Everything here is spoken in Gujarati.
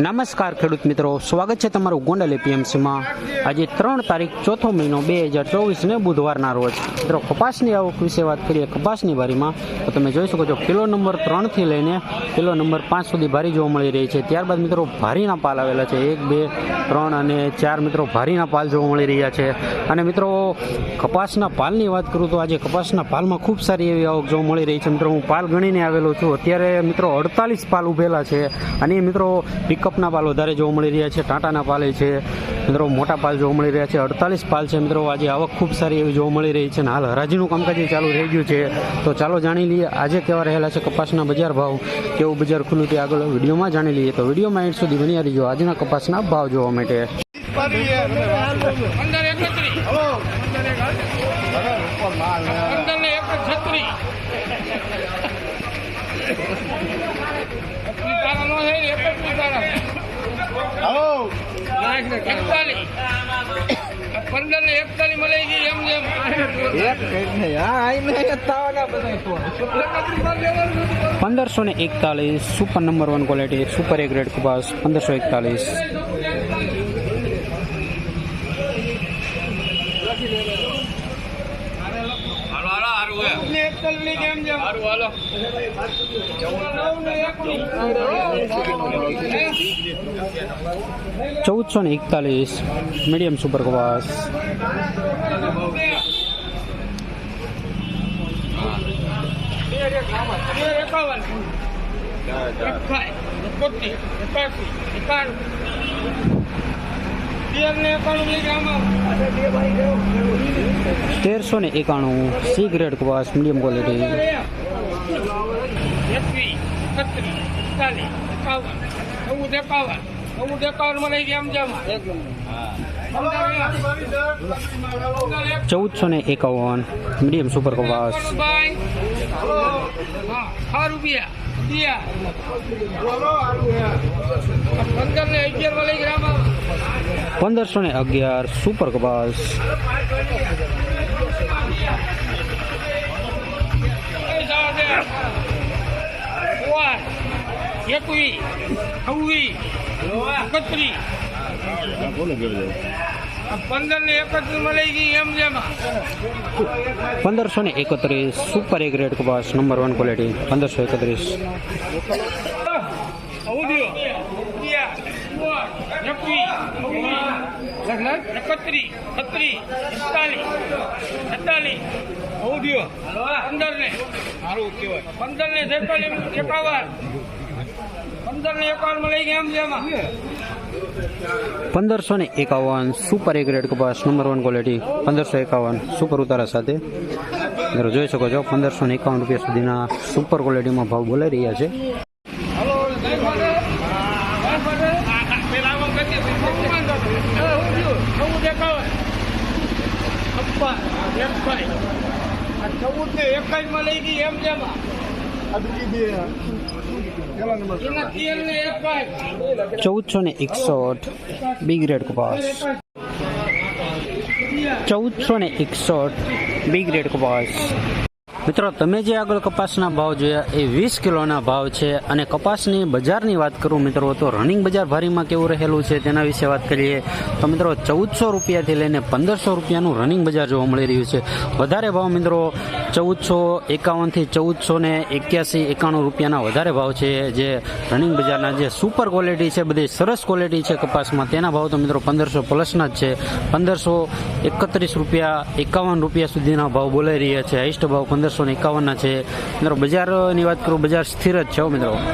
નમસ્કાર ખેડૂત મિત્રો, સ્વાગત છે તમારું ગોંડલ એપીએમસીમાં. આજે ત્રણ તારીખ, ચોથો મહિનો બે હજાર ચોવીસને બુધવારના રોજ. મિત્રો, કપાસની આવક વિશે વાત કરીએ કપાસની બારીમાં તો તમે જોઈ શકો છો, કિલો નંબર ત્રણથી લઈને કિલો નંબર પાંચ સુધી ભારી જોવા મળી રહી છે. ત્યારબાદ મિત્રો, ભારીના પાલ આવેલા છે. એક, બે, ત્રણ અને ચાર મિત્રો, ભારીના પાલ જોવા મળી રહ્યા છે. અને મિત્રો, કપાસના પાલની વાત કરું તો આજે કપાસના પાલમાં ખૂબ સારી એવી આવક જોવા મળી રહી છે. મિત્રો, હું પાલ ગણીને આવેલો છું. અત્યારે મિત્રો, અડતાલીસ પાલ ઉભેલા છે. અને મિત્રો પિકઅપના પાલ વધારે જોવા મળી રહ્યા છે, ટાટાના પાલે છે, મિત્રો મોટા પાલ જોવા મળી રહ્યા છે, અડતાલીસ પાલ છે મિત્રો, આજે આવક ખૂબ સારી એવી જોવા મળી રહી છે અને હાલ હરાજીનું કામકાજ ચાલુ રહી ગયું છે. તો ચાલો જાણી લઈએ, આજે કેવા રહેલા છે કપાસના બજાર ભાવ, કેવું બજાર ખુલ્લું તે આગળ વિડીયોમાં જાણી લઈએ. તો વિડીયોમાં એન્ડ સુધી બની રહીજો આજના કપાસના ભાવ જોવા માટે. પંદર ને એકતાલીસ પંદર ને એકતાલીસ મળી ગઈ એમ જેમ પંદરસો ને એકતાલીસ. Super number one quality super A grade કુપાસ પંદરસો એકતાલીસ એકતાલીસ કેમ જેમ હારું હાલો. ચૌદસો ને એકતાલીસ મીડિયમ સુપર આમાં તેરસો ને એકાણું સી ગ્રેડ કપાસ મીડિયમ ક્વોલિટી. એકવીસ એકત્રીસ એકાવન જેમ ચૌદસો ને એકાવન મીડિયમ સુપર કપાસ હા રૂપિયા પંદરસો ને અગિયાર સુપર કપાસ એકવીસ છવ્વીસ એકત્રીસ. પંદર ને એકત્રીસમાં ગઈ એમ જેમાં. પંદરસો ને એકત્રીસ સુપર એક ગ્રેડ કપાસ નંબર વન ક્વોલિટી પંદરસો એકત્રીસ. એકત્રીસ છત્રીસ એકતાલીસ એકતાલીસ અવધિઓ. પંદર ને. પંદર ને છેતાલીસ એકાવન પંદર ને એકાવનમાં લઈ ગયા એમ જેમાં પંદરસો ને એકાવન સુપર એગ્રેડ ગ્રેડ કપાસ નંબર વન ક્વોલિટી. પંદરસો એકાવન સુપર ઉતારા સાથે. જોઈ શકો છો પંદરસો ને એકાવન રૂપિયા સુધીના સુપર ક્વોલિટીમાં ભાવ બોલાઈ રહ્યા છે. ચૌદ ને એકાઈ માં લઈ ગઈ એમ જેમાં ચૌદસો ને એકસઠ. બી ગ્રેડ કપાસ ચૌદસો ને એકસઠ. બી ગ્રેડ કપાસ મિત્રો, તમે જે આગળ કપાસના ભાવ જોયા એ વીસ કિલોના ભાવ છે અને કપાસની બજારની વાત કરું મિત્રો, તો રનિંગ બજાર ભારીમાં કેવું રહેલું છે તેના વિશે વાત કરીએ. તો મિત્રો, ચૌદસો રૂપિયાથી લઈને પંદરસો રૂપિયાનું રનિંગ બજાર જોવા મળી રહ્યું છે. વધારે ભાવ મિત્રો ચૌદસો એકાવનથી ચૌદસો ને એક્યાસી એકાણું રૂપિયાના વધારે ભાવ છે. જે રનિંગ બજારના જે સુપર ક્વોલિટી છે, બધી સરસ ક્વોલિટી છે કપાસમાં. તેના ભાવ તો મિત્રો પંદરસો પ્લસના જ છે. પંદરસો એકત્રીસ રૂપિયા એકાવન રૂપિયા સુધીના ભાવ બોલાઈ રહ્યા છે. હાઈસ્ટ ભાવ પંદરસો ને એકાવનના છે. મિત્રો બજારની વાત કરું, બજાર સ્થિર જ છે મિત્રો.